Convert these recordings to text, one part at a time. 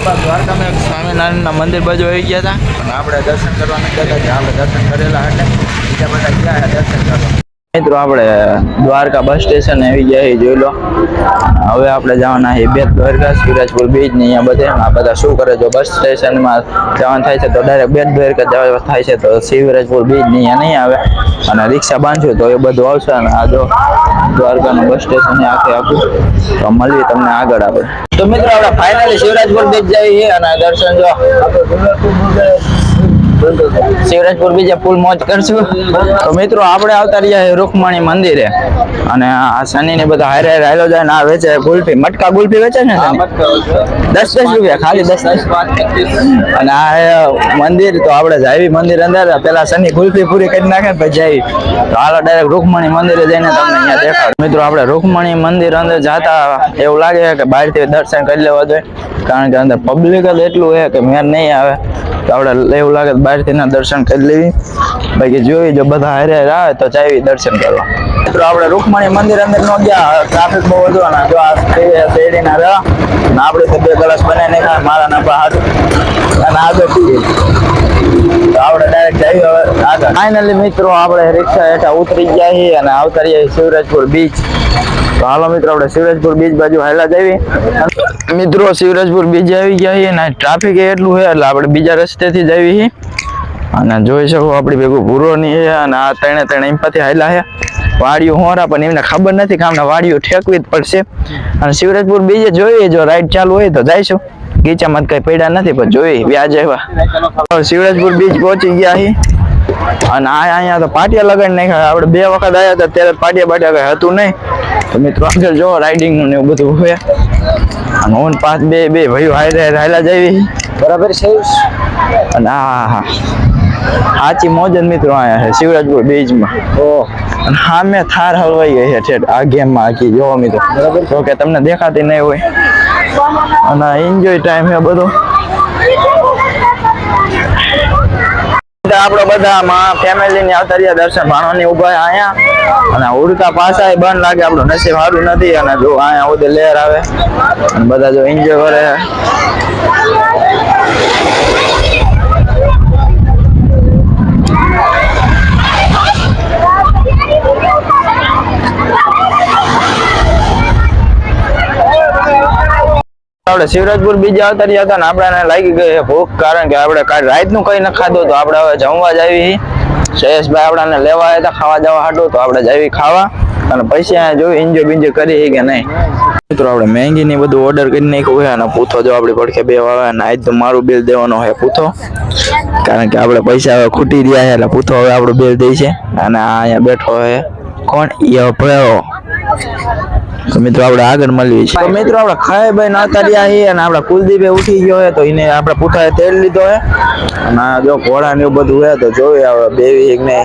લગભગ દ્વારકામાં એક સ્વામિનારાયણના મંદિર બાજુ આવી ગયા હતા. અને આપણે દર્શન કરવા નથી હતા આપણે દર્શન કરેલા એટલે બીજા બધા ગયા દર્શન કરવા. મિત્રો, આપણે દ્વારકા બસ સ્ટેશન આવી ગયા છે જોઈ લો. હવે આપણે જવાના છે બે દ્વારકા, સિરાજપુર બીચ ને અહીંયા બધે. આ બધા શું કરે જો બસ સ્ટેશનમાં જવાનું થાય છે તો ડાયરેક્ટ બેટ દ્વારકા જવા થાય છે તો શિવરાજપુર બીચ ને અહીંયા નહીં આવે. અને રિક્ષા બાંધશું તો એ બધું આવશે. અને આ જો દ્વારકાનું બસ સ્ટેશન આખે આખું. મળીએ તમને આગળ આપણે. તો મિત્રો, આપણે ફાઇનલી શિવરાજપુર બીચ જઈએ અને દર્શન જો. શિવરાજપુર બીજે ફૂલ મોજ કરશું. તો મિત્રો આપણે આવતા રહ્યા છે મંદિરે. અને આ શનિ ને બધા હારે હારે હાલો જાય ને આ વેચે ગુલ્ફી. મટકા ગુલ્ફી વેચે ને? દસ દસ રૂપિયા ખાલી દસ અને આ મંદિર તો આપણે જાવી મંદિર અંદર. પેલા શનિ ગુલ્ફી પૂરી કરી નાખે પછી જાવી તો હાલો ડાયરેક્ટ રૂકમણી મંદિરે જઈને તમને અહીંયા દેખાડ. મિત્રો આપણે રૂકમણી મંદિર અંદર જાતા એવું લાગે છે કે બહારથી દર્શન કરી લેવા જોઈએ. કારણ કે અંદર પબ્લિક જ એટલું છે કે મેર નહીં આવે. આપણે એવું લાગે બહારથી ના દર્શન કરી લેવી. બાકી જોઈ જો બધા હારે આવે તો ચાવી દર્શન કરવા. મિત્રો આપણે રૂકમણી મંદિર અંદર નો ગયા ટ્રાફિક બહુ વધુ ને, જો આ શેરડી ના રહ્યા, ને આપણે તો બે ગ્લાસ બનાવી નાખ્યા મારા ના હાથ. અને આગળ પી તો આપણે ડાયરેક્ટ જઈએ હવે આગળ. ફાઇનલી મિત્રો, આપણે રિક્ષા હેઠા ઉતરી ગયા છીએ અને આવતા રહીએ શિવરાજપુર બીચ તો હાલો મિત્રો, આપણે શિવરાજપુર બીચ બાજુ હાલા જઈએ. મિત્રો, શિવરાજપુર બીચ આવી ગયા છીએ ના ટ્રાફિક એટલું છે, એટલે આપણે બીજા રસ્તેથી જ છીએ. અને જોઈ શકો આપણી ભેગું ભૂરો નહીં છે અને આ ત્રણે ત્રણે એમપાથી હાયલા છે. વાડીઓ હોરા, પણ એમને ખબર નથી કે આમને વાડીઓ ઠેકવી જ પડશે. અને શિવરાજપુર બીજે જોઈએ, જો રાઈડ ચાલુ હોય તો જઈશું. ગીચામાં કઈ પડ્યા નથી, પણ જોઈએ, વ્યાજ આવ્યા. શિવરાજપુર બીચ પહોંચી ગયા છીએ. અને આ અહીંયા તો પાટિયા લગાડી નાખ્યા. આપણે બે વખત આવ્યા હતા ત્યારે પાટિયા બાટિયા કઈ હતું નહીં. તો મિત્રો આગળ જો રાઇડિંગ ને એવું બધું હોય. અને ઓન પાંચ બે બે ભાઈઓ હારે હારે જઈ બરાબર છે. અને હા હા સાચી મોજ જ મિત્રો અહીંયા છે શિવરાજપુર બીચમાં ઓ અને સામે થાર હલવાઈ ગઈ છે ઠેઠ આ ગેમમાં આખી જોવો મિત્રો. તો કે તમને દેખાતી નહીં હોય. અને એન્જોય ટાઈમ છે બધો. આપણો બધા માં ફેમિલી ની આવતા દર્શન દર્શનની ઊભા અહીંયા. અને ઉડતા પાછા બંધ લાગે, આપણું નસીબ સારું નથી. અને જો અહીંયા ઉદે લહેર આવે. બધા જો એન્જોય કરે. આપણે શિવરાજપુર બીજા આવતા રહ્યા હતા ને આપણે લાગી ગઈ છે ભૂખ, કારણ કે આપણે કાલ રાતનું કઈ ન ખાધું તો આપણે હવે જમવા જ આવી જયેશભાઈ આપણાને લેવા આવ્યા હતા, ખાવા જવા હાટું, તો આપણે જાવી ખાવા. અને પૈસા જોઈ ઇન્જો બીજો કરી કે નહીં. મિત્રો, આપણે મેંગી ને બધું ઓર્ડર કરી નાખ્યું હોય અને પૂથો જો આપણી પડખે બે વાવે અને આજ તો મારું બિલ દેવાનો હોય પૂથો. કારણ કે આપણે પૈસા હવે ખૂટી રહ્યા છે એટલે પૂથો હવે આપણું બિલ દે છે. અને આ અહીંયા બેઠો હોય કોણ? ભયો. તો મિત્રો આપણે આગળ મળીએ છીએ. મિત્રો આપણે ખાઈ ભાઈ નાતા રહ્યા છીએ અને આપણે કુલદીપે ઉઠી ગયો હોય તો એને આપણે પૂઠાએ તેલ લીધો હે અને જો ઘોડા ને એવું બધું હે તો જોઈએ આપણે બેવી ને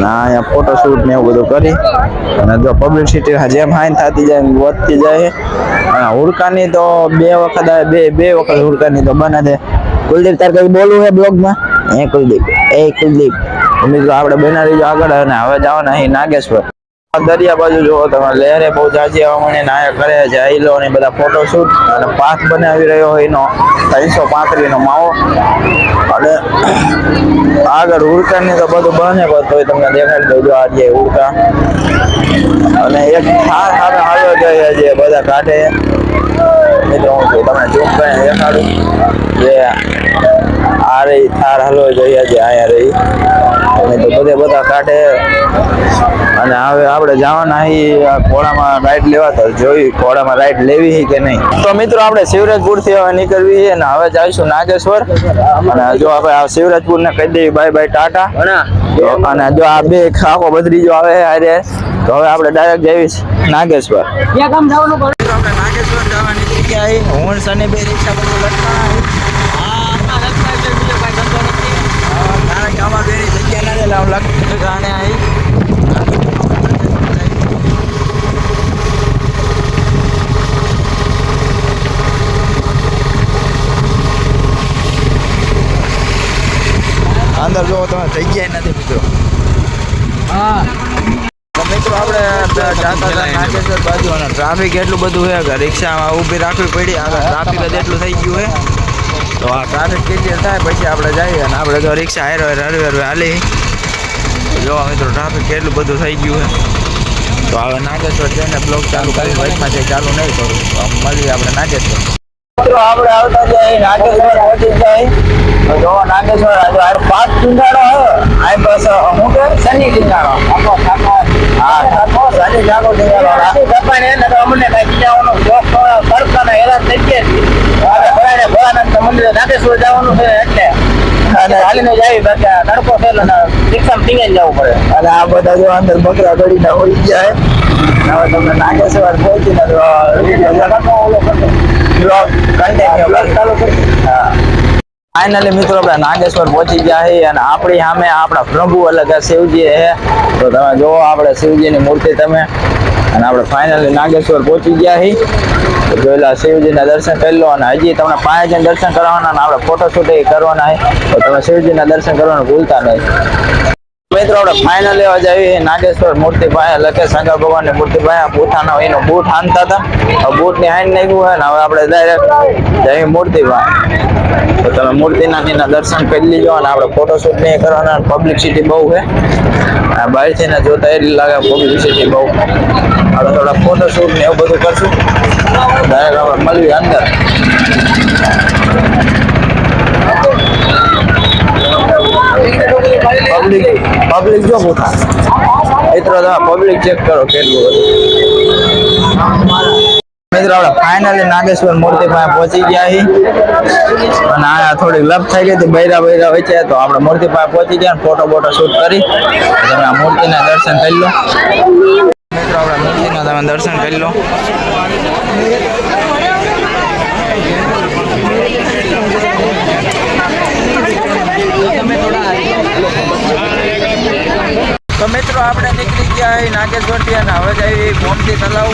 ના આ અહીંયા ફોટોશૂટ ને એવું બધું કરી. અને જો પબ્લિસિટી જેમ હાઈન થતી જાય વધતી જાય અને હુડકાની તો બે વખત બે બે વખત હુડકાની તો બને છે. કુલદીપ, તાર કઈ બોલવું હે બ્લોગમાં? એ કુલદીપ એ કુલદીપ. મિત્રો આપણે બનાવી જો આગળ અને હવે જવાના અહીં નાગેશ્વર. દરિયા બાજુ જોવો તમે લહેરે બહુ જાજી આવવા મને નાયા કરે છે. આઈલો ને બધા ફોટોશૂટ અને પાથ બનાવી રહ્યો હોય એનો ત્રણસો પાંત્રીસ નો માવો. અને આગળ ઉડકાની તો બધું બને તોય તમને દેખાડી દઉં જો આજે ઉડકા અને એક થાર સામે હાલો જોઈએ છે બધા કાઢે. મિત્રો, હું છું તમને જોક કરીને દેખાડું. જે આ રહી, થાર હાલો જોઈએ છે અહીંયા રહી. અને તો બધે બધા કાઢે. અને હવે આપણે જવાના આ ઘોડામાં રાઈડ લેવા તો જોઈ ઘોડામાં રાઈડ લેવી કે નહીં. તો મિત્રો આપણે શિવરાજપુરથી હવે નીકળવી છે અને હવે જઈશું નાગેશ્વર. અને જો આપણે આ શિવરાજપુર ને કહી દઈએ બાય બાય ટાટા. અને જો આ બે ખાકો બદરી જો આવે હારે તો હવે આપણે ડાયરેક્ટ જઈશ નાગેશ્વર. આપણે નાગેશ્વર જવાની જગ્યાએ હું. સને બે રિક્ષા બધું લટકાણા છે બીજો આમાં ધંધો નથી. ના એટલે આમ લગ ગાણે આવી અંદર જો તમે જગ્યાએ નથી મિત્રો. હા. મિત્રો આપણે નાગેશ્વર બાજુ અને ટ્રાફિક એટલું બધું છે કે રિક્ષામાં ઊભી રાખવી પડી આગળ ટ્રાફિક જ એટલું થઈ ગયું છે. તો આ ટ્રાફિક ક્લિયર થાય પછી આપણે જઈએ અને આપણે તો રિક્ષા હેરો હરવે હરવે હાલી. જો મિત્રો ટ્રાફિક કેટલું બધું થઈ ગયું છે. તો હવે નાગેશ્વર જઈને બ્લોક ચાલુ કરી બાઇકમાં જઈ ચાલુ નહીં કરું, તો મળીએ આપણે નાગેશ્વર. મિત્રો, આપણે આવતા જઈએ નાગેશ્વર પહોંચી જાય. જો નાગેશ્વર, આજે આ પાંચ હે. આ બસ હું કે શનિ ટીંગાડો આપણો હા ઠાકો શનિ ઠાકો ટીંગાડો રાતી દબાણ એને તો અમને કઈ જવાનો શોખ કરતા ને હેરાન થઈ ગયા અને ભરાને ભરાનંદ મંદિરે નાગેશ્વર જવાનું છે એટલે અને હાલીને જાય બાકી તડકો છે એટલે રિક્ષામાં ટીંગાઈ જવું પડે. અને આ બધા જો અંદર બકરા ગળીને હોઈ જાય હવે તમને નાગેશ્વર પહોંચીને ઓલો કરતો બ્લોગ કન્ટિન્યુ ચાલુ કરી. હા. ફાઇનલી મિત્રો આપણે નાગેશ્વર પહોંચી ગયા છીએ અને આપણી સામે આપણા પ્રભુ કે શિવજી છે તો તમે જોવો આપણે શિવજીની મૂર્તિ તમે અને આપણે ફાઇનલી નાગેશ્વર પહોંચી ગયા છીએ. જોયેલા શિવજીના દર્શન કરી લો અને હજી તમને પાંચ જણ દર્શન કરવાના આપણે ફોટોશૂટ કરવાના છે. તો તમે શિવજીના દર્શન કરવાનું ભૂલતા નહીં. મિત્રો, આપણે ફાઇનલ લેવા જઈએ નાગેશ્વર મૂર્તિ પાસે લખે શંકર ભગવાનની મૂર્તિ પાસે પોતાના એનો બૂટ હાંધતા હતા. બૂટની હાઈન નાખ્યું હોય ને, હવે આપણે ડાયરેક્ટ જઈએ મૂર્તિ પાસે તો તમે મૂર્તિના એના દર્શન કરી લીજો અને આપણે ફોટોશૂટ નહીં કરવાના. પબ્લિસિટી બહુ છે. આ બહારથી ને જોતા એટલી લાગે પબ્લિસિટી બહુ. આપણે થોડા ફોટોશૂટ ને એવું બધું કરશું. ડાયરેક્ટ આપણે મળવી અંદર. પબ્લિક પબ્લિક જો મોટા મિત્રો તમે પબ્લિક ચેક કરો, કેટલું હતું મિત્રો આપણે ફાઇનલી નાગેશ્વર મૂર્તિ પાસે પહોંચી ગયા છીએ અને આ થોડીક લપ થઈ ગઈ હતી, બૈરા બૈરા હોય છે, તો આપણે મૂર્તિ પાસે પહોંચી ગયા ફોટો બોટો શૂટ કરી. તમે આ મૂર્તિના દર્શન કરી લો. મિત્રો, આપણે મૂર્તિના તમે દર્શન કરી લો. તો મિત્રો, આપણે નીકળી ગયા એ નાગેશ્વરથી અને હવે જઈએ ગોમતી તલાવ.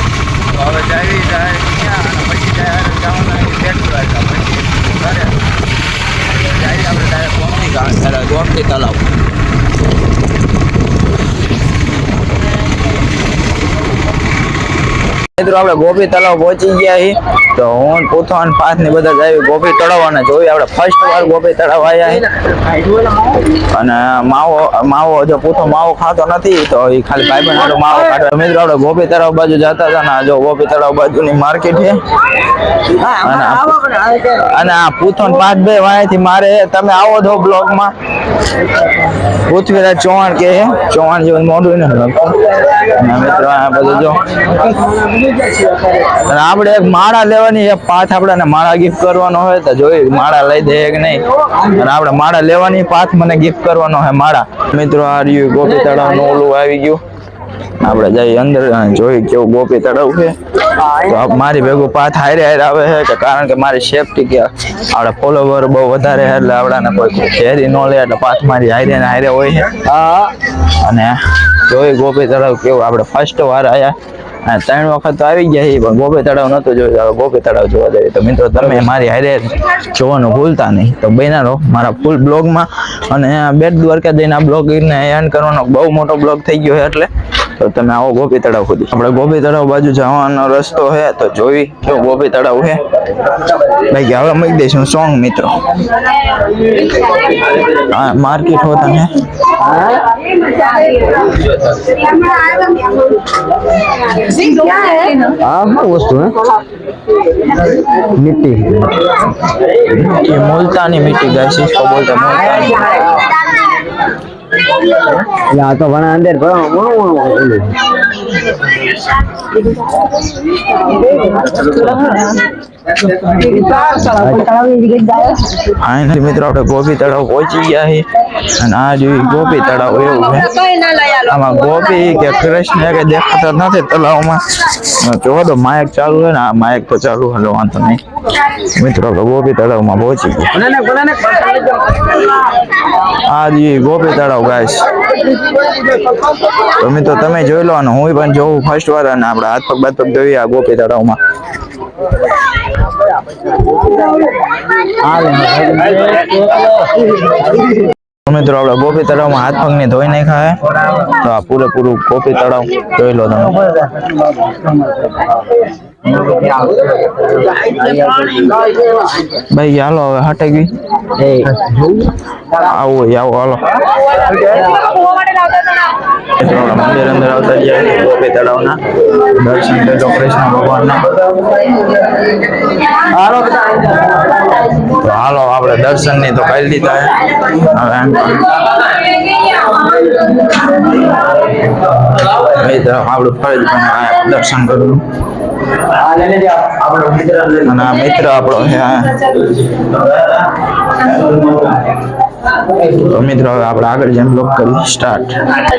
હવે જાવી જાય ત્યાં અને પછી જાય જવાના દ્વારકા પછી જઈએ આપણે ડાયરેક્ટ ગોમતી તલાવ. મિત્રો, આપણે ગોપી તળાવ પહોંચી ગયા છીએ. તો હું, પાથની બધા જાય ગોપી તળાવ અને જોઈ આપણે ફર્સ્ટ વાર ગોપી તળાવ આવ્યા અને માવો માવો જો પૂથો માવો ખાતો નથી, તો એ ખાલી ભાઈ બહેન માવો ખાતો. મિત્રો, આપણે ગોપી તળાવ બાજુ જતા હતા ને જો ગોપી તળાવ બાજુની માર્કેટ છે. અને આ- અને પૂથોન પાંચ બે વાયાથી મારે તમે આવો છો બ્લોગમાં. પૃથ્વીરાજ ચૌહાણ કે ચૌહાણ જેવું મોઢું ને અને મિત્રો, આ બધું જો. અને આપણે એક માળા લેવાની એક પાથ આપણે માળા ગિફ્ટ કરવાનો હોય તો જોઈ માળા લઈ દે કે નહીં? અને આપણે માળા લેવાની પાથ મને ગિફ્ટ કરવાનો હોય માળા. મિત્રો આ રહ્યું ગોપી તળાવનું ઓલું આવી ગયું. આપણે જઈ અંદર જોઈ કેવું ગોપી તળાવ છે. તો મારી ભેગું પાથ હારે હારે આવે છે કે કારણ કે મારી સેફટી કે આપણે ફોલોવર બહુ વધારે છે એટલે આપણાને કોઈ ઝેરી ન લે એટલે પાથ મારી હારે ને હારે હોય છે. અને જોઈ ગોપી તળાવ કેવું આપણે ફર્સ્ટ વાર આયા. અને ત્રણ વખત તો આવી ગયા છે પણ ગોપી તળાવ નતું જોયું. હવે તળાવ જોવા જઈએ તો મિત્રો, તમે મારી હારે જોવાનું ભૂલતા નહીં. તો બનારો મારા ફૂલ બ્લોગમાં અને બેટ દ્વારકા જઈને આ બ્લોગ ને એન્ડ કરવાનો બહુ મોટો બ્લોગ થઈ ગયો છે, એટલે તો તમે આવો ગોપી તળાવ સુધી આપણે ગોપી તળાવ બાજુ જવાનો રસ્તો છે તો જોઈ કેવો ગોપી તળાવ છે ભાઈ હવે મૂકી દઈશું સોંગ મિત્રો હા માર્કેટ હોતા ને આ શું વસ્તુ હે મિટ્ટી ये मुल्तानी मिट्टी का इसको बोलते हैं मुल्तानी એટલે આ તો ઘણા અંદર ભણવા ઓલું ફાઇનલી મિત્રો આપણે ગોપી તળાવ પહોંચી ગયા છીએ. અને આ જોઈ ગોપી તળાવ એવું છે. આમાં ગોપી કે કૃષ્ણ કે દેખાતા નથી તળાવમાં. જોવો તો માયક ચાલુ છે ને આ માયક તો ચાલુ હલો વાંધો નહીં. મિત્રો આપણે ગોપી તળાવમાં પહોંચી ગયા. આ જોઈ ગોપી તળાવ ગાય તો મિત્રો તમે જોઈ લો અને હું પણ જોઉં ફર્સ્ટ વાર અને આપણે હાથ પગ બાથ પગ જોઈએ આ ગોપી તળાવમાં. આવે તો મિત્રો આપણે ગોપી તળાવમાં હાથ પગને ધોઈ નાખ્યા છે તો આ પૂરેપૂરું ગોપી તળાવ જોઈ લો તમે. ભાઈ હાલો હવે હટે ગઈ. આવો હોય આવો હાલો. મિત્રો આપણે મંદિર અંદર આવતા જઈએ ગોપી તળાવના દર્શન કરજો કૃષ્ણ ભગવાનના તો હાલો આપણે દર્શનની તો કરી લીધા હવે એ તરફ આપણું ફરજ પણ આ દર્શન કરવું અને આ મિત્ર આપણો છે આ. તો મિત્રો, હવે આપણે આગળ જેમ બ્લોક કરી સ્ટાર્ટ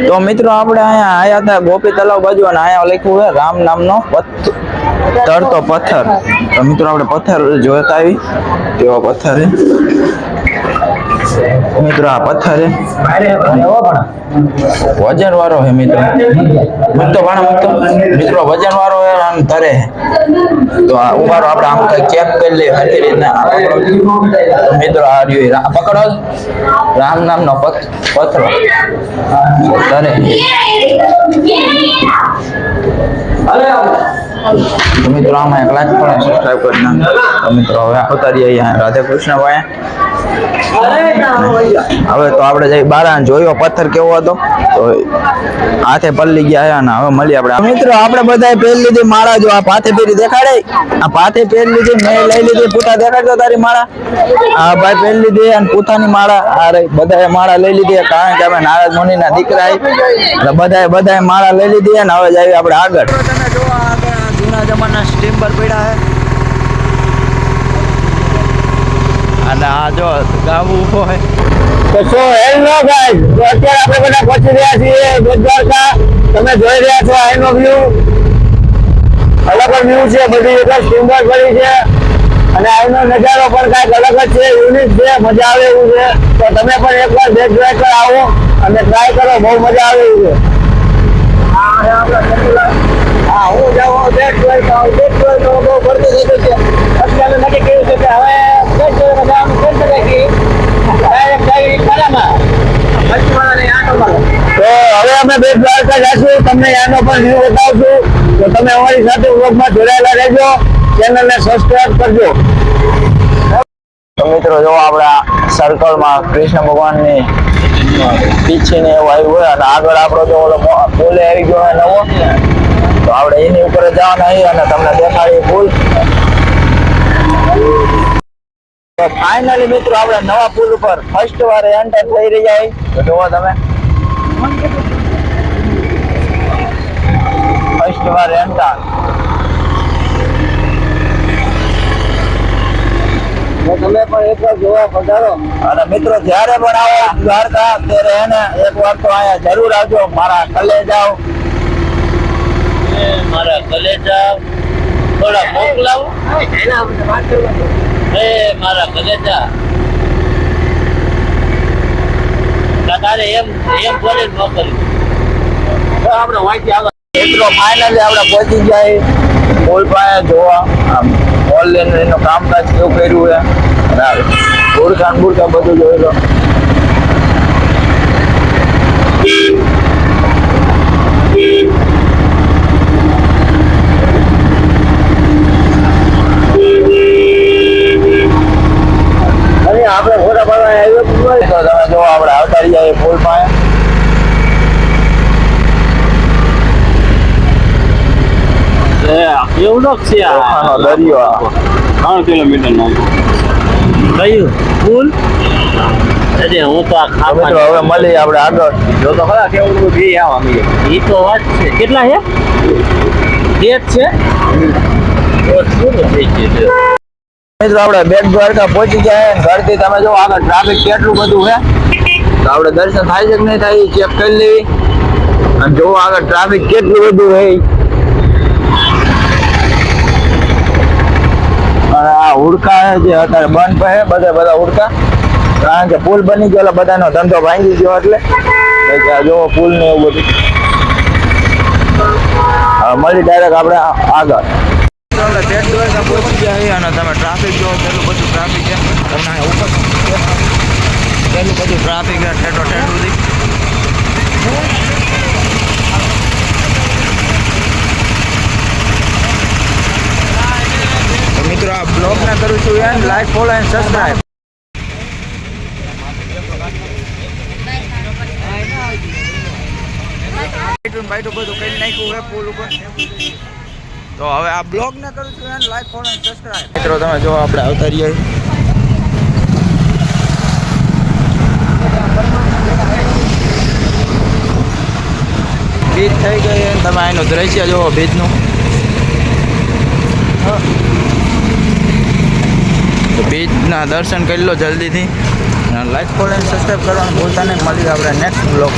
તો મિત્રો, આપણે અહીંયા આયા હતા ગોપી તલાવ બાજુ અને અહીંયા લખ્યું છે, રામ નામનો તરતો પથ્થર. તો મિત્રો, આપણે પથ્થર જોતા આવી. તેવો પથ્થર મિત્રો આ પથ્થર છે. વજન વાળો છે મિત્રો. મુક્તો ભાણા મુક્તો? મિત્રો વજન વાળો છે આમ તરે છે. તો આ ઉભારો આપણે આમ કઈ કેપ કરી લઈએ હરખી રીતના. આ પકડો. તો મિત્રો, આ રહ્યો એ રા- પકડો. રામ નામનો પથ- પથરો તરે તો મિત્રો, આમાં એક લાખ પણ સબસ્ક્રાઈબ કરી નાખો તો મિત્રો, હવે આવતા રહીએ અહીંયા રાધે કૃષ્ણ ભાઈ હવે તો આપણે જઈ બારા જોયો, પથ્થર કેવો હતો? તો હાથે પલ્લી ગયા અને હવે મળી આપણે. મિત્રો, આપણે બધાએ પહેરી લીધી માળા. જો આ પાથે પહેરી દેખાડે? આ પાથે પહેરી લીધી, મેં લઈ લીધી, પૂતા દેખાડતો તારી માળા. આ ભાઈ પહેરી લીધી અને પૂતાની માળા. આ રહી, બધાએ માળા લઈ લીધી કારણ કે અમે નારાજ મુનિના દીકરા એટલે બધાએ બધાએ માળા લઈ લીધી અને હવે જઈએ આપણે આગળ. જૂના જમાના સ્ટીમર પડ્યા છે અને આ જો ગાવું હોય. તો સો હેલો ગાઈસ તો અત્યારે આપણે બધા પહોંચી રહ્યા છીએ બેટ તમે જોઈ રહ્યા છો આઈનો વ્યૂ અલગ જ વ્યૂ છે બધી એક સુંદર પડી છે. અને આઈનો નજારો પણ કાંઈક અલગ જ છે યુનિક છે મજા આવે એવું છે. તો તમે પણ એકવાર બેટ દ્વારકા આવો અને ટ્રાય કરો બહુ મજા આવે એવું છે. હા હું જાઉં બેટ આવું. બેટ દ્વારકા બહુ ભરતી થઈ છે અત્યારે નક્કી કર્યું છે કે હવે બેટ દ્વારકા જવાનું કરી શકાય કે ડાયરેક્ટ જઈ કરામાં. તો હવે અમે બે દ્વારકા જશું, તમને એનો પણ વ્યૂ બતાવશું. તો તમે અમારી સાથે વ્લોગમાં જોડાયેલા રહેજો, ચેનલને સબસ્ક્રાઈબ કરજો. મિત્રો, જો આપણા સર્કલમાં કૃષ્ણ ભગવાનની પીછી ને એવું આવ્યું હોય, અને આગળ આપણો જો ઓલો પુલે આવી ગયો હોય નવો, તો આપણે એની ઉપર જવાના છીએ અને તમને દેખાડી પુલ ફાઇનલી મિત્રો, આપણે નવા પુલ ઉપર ફર્સ્ટ વાર એન્ટર થઈ રહ્યા છીએ. જોવો તમે. વાર એન્ટર તમે પણ એકવાર જોવા પધારો. અને મિત્રો જ્યારે પણ આવો દ્વારકા ત્યારે એને એક વાર તો અહીંયા જરૂર આવજો. મારા કલે જાઓ મારા કલેજા થોડા મોકલાવો. એ મારા કલેજા. તારે એમ એમ બોલે મોકલ્યું આપણે વાંચી આગળ મિત્રો ફાઇનલી આપણે પહોંચી જાય બોલ પાસે જોવા. આમ ઓનલાઈન એનું કામકાજ કેવું કર્યું છે આ બુરખાન બુરખા બધું જોઈ લો અને આપણે ફોટા પાડવા આવ્યો જ હોય. તો તમે જો આપણે આવતા રહ્યા એ પુલ પાસે એવડો છે આ. દરિયો. ત્રણ કિલોમીટર નો. કયું? પુલ અરે હું તો આ ખાવા હવે મળી આપણે આગળ. જો તો ખરા કેવું બી આવા મળીએ એ તો વાત છે. કેટલા છે એક છે? મિત્રો આપણે બેટ દ્વારકા પહોંચી ગયા ઘરથી તમે જો આગળ ટ્રાફિક કેટલું બધું છે તો આપણે દર્શન થાય છે કે નહીં થાય ચેક કરી લેવી. અને જો આગળ ટ્રાફિક કેટલું બધું છે આ હુડકા જે અત્યારે બંધ પડે બધા બધા હુડકા. કારણ કે પુલ બની ગયો, એટલે બધાનો ધંધો ભાંગી ગયો એટલે. જોવો પુલ ને એવું બધું. મળી ડાયરેક્ટ આપણે આગળ. પહોંચી ગયા અને તમે ટ્રાફિક જોવો કેટલું બધું ટ્રાફિક છે તમને ઉપર કેટલું બધું ટ્રાફિક છે, ઠેઠો ઠેઠ સુધી તો મિત્રો, આ બ્લોગને કરું છું and like follow and subscribe બાઈટું બધું કરી નાખ્યું છે પુલ ઉપર. તો હવે આ બ્લોગ ને કરું છું and like follow and subscribe મિત્રો, તમે જો આપણે આવતા રહીએ થઈ ગઈ તમે આનું દ્રશ્ય જુઓ બીચનું તો બીચના દર્શન કરી લો જલ્દીથી. લાઈક ફોલો એન્ડ સબસ્ક્રાઈબ કરવાનું ભૂલતા નહીં. મળી આપણે નેક્સ્ટ બ્લોગ